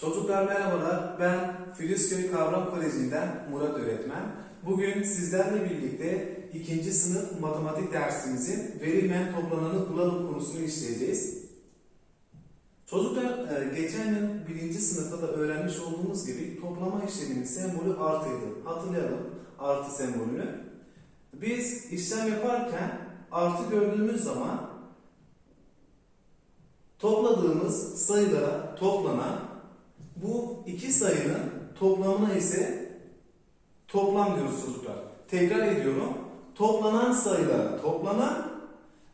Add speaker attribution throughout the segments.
Speaker 1: Çocuklar merhabalar, ben Filizköy Kavram Koleji'nden Murat Öğretmen. Bugün sizlerle birlikte ikinci sınıf matematik dersimizin verilmeyen toplananı bulalım konusunu işleyeceğiz. Çocuklar e, geçen yıl birinci sınıfta da öğrenmiş olduğumuz gibi toplama işleminin sembolü artıydı. Hatırlayalım artı sembolünü. Biz işlem yaparken artı gördüğümüz zaman topladığımız sayılara toplanan bu iki sayının toplamına ise toplam diyoruz çocuklar. Tekrar ediyorum. Toplanan sayılara toplanan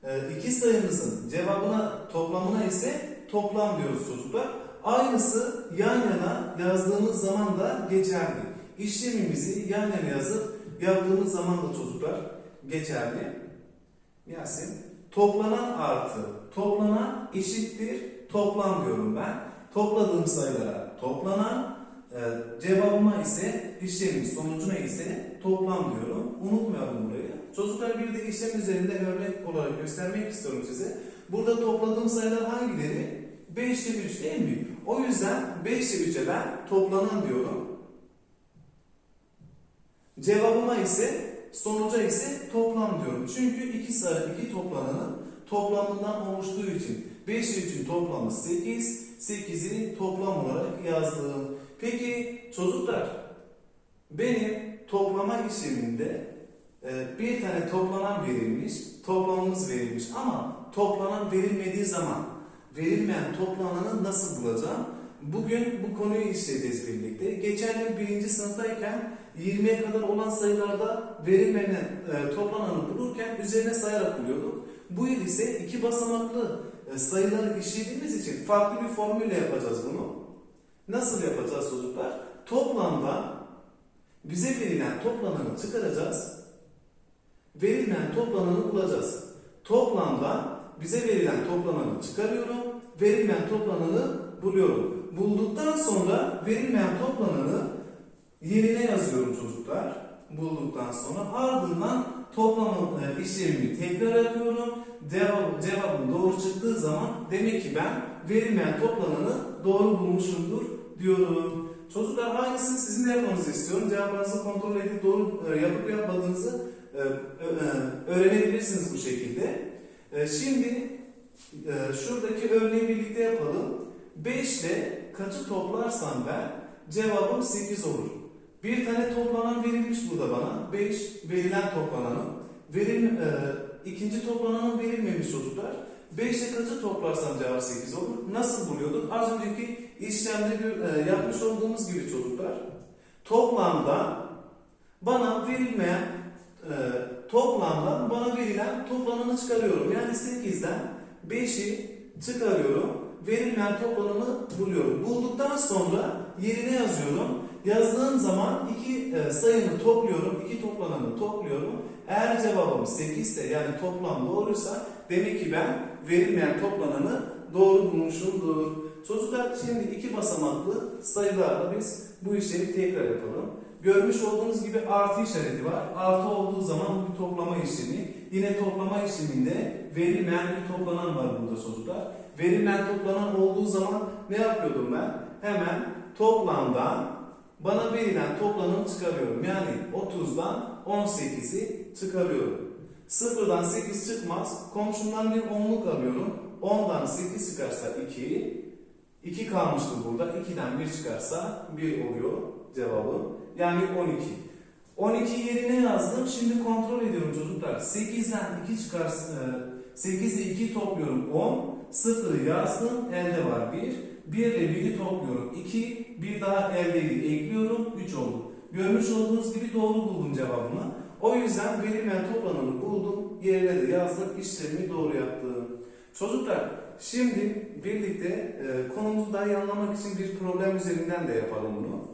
Speaker 1: e, iki sayımızın cevabına toplamına ise toplam diyoruz çocuklar. Aynısı yan yana yazdığımız zaman da geçerli. İşlemimizi yan yana yazıp yaptığımız zaman da çocuklar geçerli. Yasin. Toplanan artı toplanan eşittir toplam diyorum ben. Topladığım sayılara toplanan e, cevabıma ise işlemin sonucuna ise toplam diyorum. Unutmayalım burayı. Çocuklar bir de işlem üzerinde örnek olarak göstermek istiyorum size. Burada topladığım sayılar hangileri? 5 ile 3 değil mi? O yüzden 5 ile 3'e ben toplanan diyorum. Cevabıma ise sonuca ise toplam diyorum. Çünkü iki sayı iki toplananın toplamından oluştuğu için 5 ile 3'ün toplamı 8, 8'i toplam olarak yazdım. Peki çocuklar benim toplama işleminde e, bir tane toplanan verilmiş, toplamımız verilmiş ama toplanan verilmediği zaman verilmeyen toplananı nasıl bulacağım? Bugün bu konuyu işleyeceğiz birlikte. Geçen yıl birinci sınıftayken 20'ye kadar olan sayılarda verilmeyen e, toplananı bulurken üzerine sayarak buluyorduk. Bu yıl ise iki basamaklı e, sayıları işlediğimiz için farklı bir formülle yapacağız bunu. Nasıl yapacağız çocuklar? Toplamda bize verilen toplananı çıkaracağız. Verilmeyen toplananı bulacağız. Toplamda bize verilen toplananı çıkarıyorum. Verilmeyen toplananı buluyorum. Bulduktan sonra verilmeyen toplananı yerine yazıyorum çocuklar. Bulduktan sonra ardından toplama e, işlemini tekrar yapıyorum. Cevap, cevabım doğru çıktığı zaman demek ki ben verilmeyen toplananı doğru bulmuşumdur diyorum. Çocuklar aynısını sizin de yapmanızı istiyorum. Cevaplarınızı kontrol edip doğru e, yapıp yapmadığınızı e, e, öğrenebilirsiniz bu şekilde. E, Şimdi e, şuradaki örneği birlikte yapalım. 5 ile kaçı toplarsam ben cevabım 8 olur. Bir tane toplanan verilmiş burada bana. 5 verilen toplananın. Verim, e, ikinci toplananın verilmemiş çocuklar. 5 ile kaçı toplarsam cevap 8 olur. Nasıl buluyorduk? Az önceki işlemde e, yapmış olduğumuz gibi çocuklar. Toplamda bana verilmeyen e, toplamdan bana verilen toplamını çıkarıyorum. Yani 8'den 5'i çıkarıyorum. Verilmeyen toplamını buluyorum. Bulduktan sonra yerine yazıyorum. Yazdığım zaman iki e, sayını topluyorum. iki toplananı topluyorum. Eğer cevabım 8 ise yani toplam doğruysa demek ki ben verilmeyen toplananı doğru bulmuşumdur. Çocuklar şimdi iki basamaklı sayılarla biz bu işlemi tekrar yapalım. Görmüş olduğunuz gibi artı işareti var. Artı olduğu zaman bu bir toplama işlemi. Yine toplama işleminde verilmeyen bir toplanan var burada çocuklar. Verilmeyen toplanan olduğu zaman ne yapıyordum ben? Hemen toplamdan bana verilen toplananı çıkarıyorum. Yani 30'dan 18'i çıkarıyorum. Sıfırdan 8 çıkmaz. Komşumdan bir onluk alıyorum. 10'dan 8 çıkarsa 2. 2 kalmıştı burada. 2'den 1 çıkarsa 1 oluyor cevabı. Yani 12. 12 yerine yazdım. Şimdi kontrol ediyorum çocuklar. 8'den 2 çıkarsa 8 ile 2 topluyorum 10. 0'ı yazdım. Elde var 1. 1 ile 1'i topluyorum 2. Bir daha eldeyi ekliyorum 3 oldu. Görmüş olduğunuz gibi doğru buldum cevabımı. O yüzden verilmeyen toplananı buldum. Yerine de yazdım. işlemi doğru yaptım. Çocuklar şimdi birlikte e, konumuzu daha iyi anlamak için bir problem üzerinden de yapalım bunu.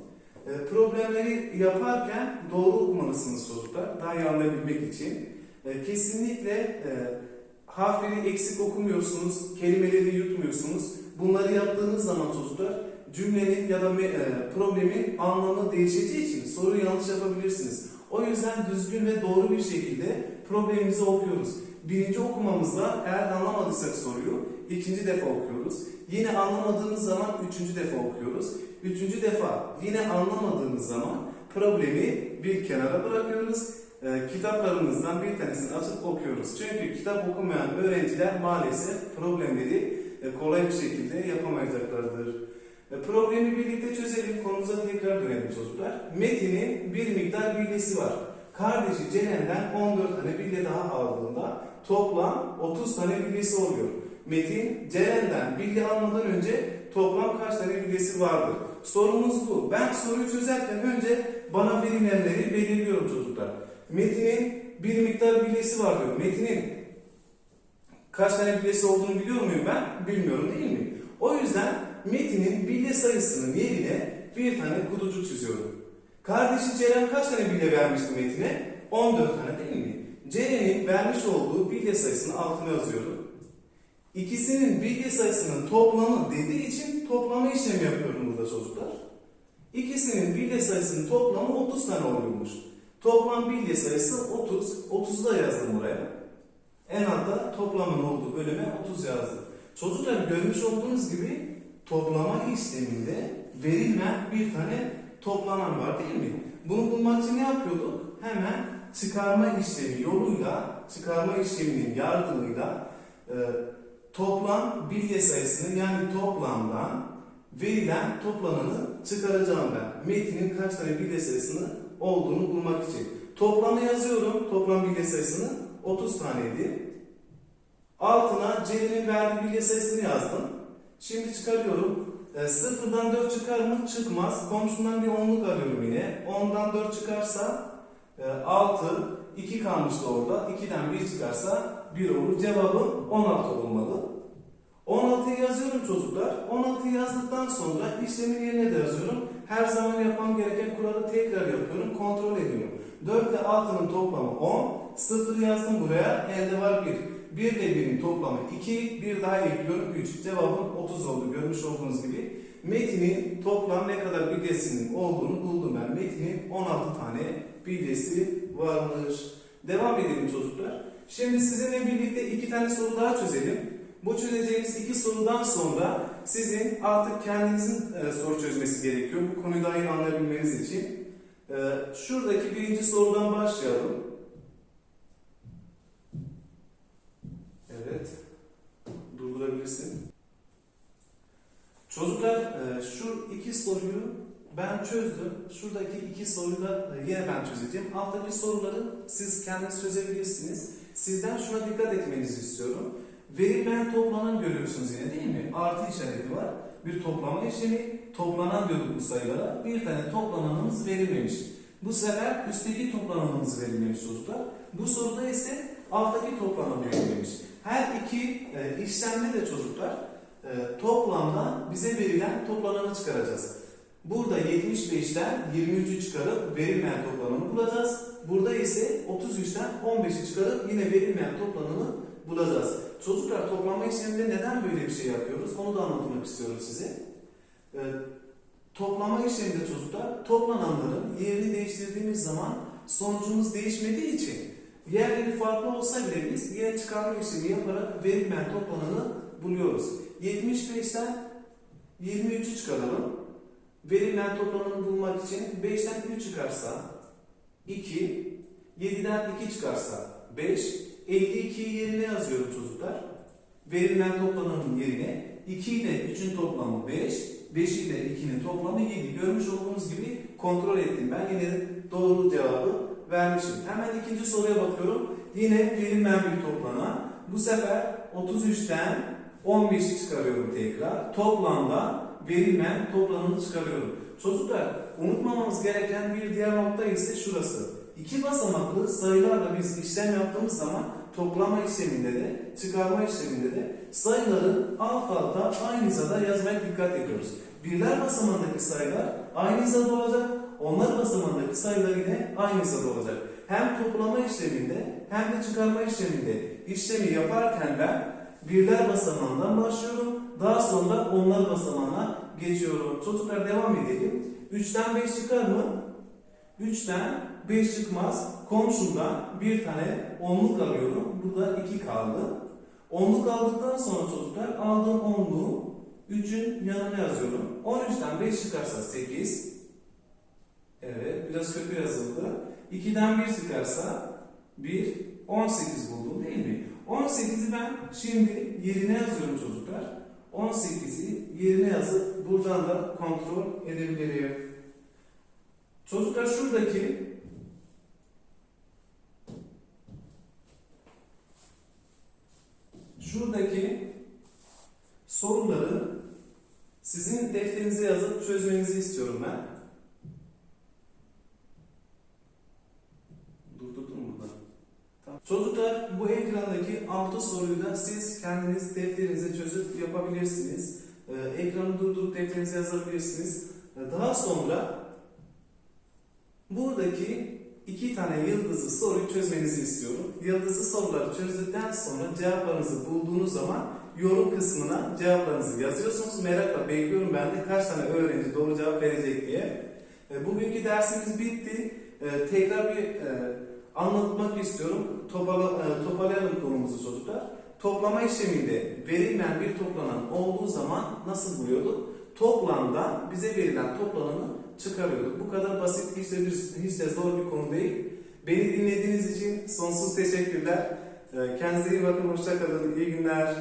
Speaker 1: E, problemleri yaparken doğru okumalısınız çocuklar. Daha iyi anlayabilmek için. E, kesinlikle e, harfleri eksik okumuyorsunuz, kelimeleri yutmuyorsunuz. Bunları yaptığınız zaman çocuklar cümlenin ya da e, problemin anlamı değişeceği için soruyu yanlış yapabilirsiniz. O yüzden düzgün ve doğru bir şekilde problemimizi okuyoruz. Birinci okumamızda eğer anlamadıysak soruyu ikinci defa okuyoruz. Yine anlamadığımız zaman üçüncü defa okuyoruz. Üçüncü defa yine anlamadığımız zaman problemi bir kenara bırakıyoruz. Ee, kitaplarımızdan bir tanesini açıp okuyoruz. Çünkü kitap okumayan öğrenciler maalesef problemleri e, kolay bir şekilde yapamayacaklardır. E, Problemi birlikte çözelim. Konumuza tekrar dönelim çocuklar. Metin'in bir miktar bilyesi var. Kardeşi Ceren'den 14 tane bilye daha aldığında toplam 30 tane bilyesi oluyor. Metin Ceren'den bilye almadan önce toplam kaç tane bilyesi vardır? Sorumuz bu. Ben soruyu çözerken önce bana verilenleri belirliyorum çocuklar. Metin'in bir miktar bilyesi var diyor. Metin'in kaç tane bilyesi olduğunu biliyor muyum ben? Bilmiyorum değil mi? O yüzden Metin'in bilye sayısının yerine bir tane kutucuk çiziyorum. Kardeşi Ceren kaç tane bilye vermişti Metin'e? 14 tane değil mi? Ceren'in vermiş olduğu bilye sayısını altına yazıyorum. İkisinin bilye sayısının toplamı dediği için toplama işlemi yapıyorum burada çocuklar. İkisinin bilye sayısının toplamı 30 tane oluyormuş. Toplam bilye sayısı 30. 30'u da yazdım buraya. En altta toplamın olduğu bölüme 30 yazdım. Çocuklar görmüş olduğunuz gibi toplama işleminde verilen bir tane toplanan var değil mi? Bunu bulmak için ne yapıyorduk? Hemen çıkarma işlemi yoluyla, çıkarma işleminin yardımıyla e, toplam bilye sayısını yani toplamdan verilen toplananı çıkaracağım ben. Metinin kaç tane bilye sayısını olduğunu bulmak için. Toplamı yazıyorum. Toplam bilye sayısını 30 taneydi. Altına Ceren'in verdiği bilye sayısını yazdım. Şimdi çıkarıyorum. E, sıfırdan 4 çıkar mı? Çıkmaz. Komşumdan bir onluk alıyorum yine. 10'dan 4 çıkarsa e, 6. 2 kalmıştı orada. 2'den 1 çıkarsa 1 olur. Cevabım 16 olmalı. 16'yı yazıyorum çocuklar. 16'yı yazdıktan sonra işlemin yerine de yazıyorum. Her zaman yapmam gereken kuralı tekrar yapıyorum. Kontrol ediyorum. 4 ile 6'nın toplamı 10. 0 yazdım buraya. Elde var 1. 1 ile 1'in toplamı 2. Bir daha ekliyorum 3. Cevabım 30 oldu. Görmüş olduğunuz gibi. Metinin toplam ne kadar bilyesinin olduğunu buldum ben. Metinin 16 tane bilyesi varmış. Devam edelim çocuklar. Şimdi sizinle birlikte iki tane soru daha çözelim. Bu çözeceğimiz iki sorudan sonra sizin artık kendinizin e, soru çözmesi gerekiyor. Bu konuyu daha iyi anlayabilmeniz için. E, şuradaki birinci sorudan başlayalım. Evet. Durdurabilirsin. Çocuklar e, şu iki soruyu ben çözdüm. Şuradaki iki soruyu da e, yine ben çözeceğim. Alttaki soruları siz kendiniz çözebilirsiniz. Sizden şuna dikkat etmenizi istiyorum. Verilen toplanan görüyorsunuz yine değil mi? Artı işareti var. Bir toplama işlemi. Toplanan diyorduk bu sayılara. Bir tane toplananımız verilmemiş. Bu sefer üstteki toplananımız verilmemiş çocuklar. Bu soruda ise alttaki toplanan verilmemiş. Her iki e, işlemde de çocuklar e, toplamda bize verilen toplananı çıkaracağız. Burada 75'ten 23'ü çıkarıp verilmeyen toplananı bulacağız. Burada ise 33'ten 15'i çıkarıp yine verilmeyen toplananı bulacağız. Çocuklar toplama işleminde neden böyle bir şey yapıyoruz? Onu da anlatmak istiyorum size. Ee, toplama işleminde çocuklar toplananların yerini değiştirdiğimiz zaman sonucumuz değişmediği için yerleri farklı olsa bile biz yine çıkarma işlemi yaparak verilmeyen toplananı buluyoruz. 75'ten 23'ü çıkaralım. Verilen toplamını bulmak için 5'ten 3 çıkarsa 2, 7'den 2 çıkarsa 5, 52'yi yerine yazıyorum çocuklar. Verilen toplamının yerine 2 ile 3'ün toplamı 5, 5 ile 2'nin toplamı 7. Görmüş olduğunuz gibi kontrol ettim. Ben yine doğru cevabı vermişim. Hemen ikinci soruya bakıyorum. Yine verilmeyen bir toplama. Bu sefer 33'ten 15'i çıkarıyorum tekrar. Toplamda verilmeyen toplamını çıkarıyorum. Çocuklar unutmamamız gereken bir diğer nokta ise şurası. İki basamaklı sayılarla biz işlem yaptığımız zaman toplama işleminde de çıkarma işleminde de sayıların alt alta aynı hizada yazmaya dikkat ediyoruz. Birler basamağındaki sayılar aynı hizada olacak. Onlar basamağındaki sayılar yine aynı hizada olacak. Hem toplama işleminde hem de çıkarma işleminde işlemi yaparken ben birler basamağından başlıyorum. Daha sonra onlar basamağına geçiyorum. Çocuklar devam edelim. 3'ten 5 çıkar mı? 3'ten 5 çıkmaz. Komşumdan bir tane onluk alıyorum. Burada 2 kaldı. Onluk aldıktan sonra çocuklar aldığım onluğu 3'ün yanına yazıyorum. 13'ten 5 çıkarsa 8. Evet biraz kötü yazıldı. 2'den 1 çıkarsa 1. 18 buldum değil mi? 18'i ben şimdi yerine yazıyorum çocuklar. 18'i yerine yazıp buradan da kontrol edebilirim. Çocuklar şuradaki şuradaki soruları sizin defterinize yazıp çözmenizi istiyorum ben. Durdurdum burada? Tamam. Çocuklar bu ekrandaki 6 soruyu da siz kendiniz defterinize çözüp yapabilirsiniz. Ee, ekranı durdurup defterinize yazabilirsiniz. Ee, Daha sonra buradaki iki tane yıldızlı soruyu çözmenizi istiyorum. Yıldızlı soruları çözdükten sonra cevaplarınızı bulduğunuz zaman yorum kısmına cevaplarınızı yazıyorsunuz. Merakla bekliyorum ben de kaç tane öğrenci doğru cevap verecek diye. E, Bugünkü dersimiz bitti. E, Tekrar bir e, anlatmak istiyorum. Topala, toparlayalım konumuzu çocuklar. Toplama işleminde verilmeyen bir toplanan olduğu zaman nasıl buluyorduk? Toplamdan bize verilen toplananı çıkarıyorduk. Bu kadar basit, hiç de, bir- hiç de zor bir konu değil. Beni dinlediğiniz için sonsuz teşekkürler. E, Kendinize iyi bakın, hoşçakalın, iyi günler.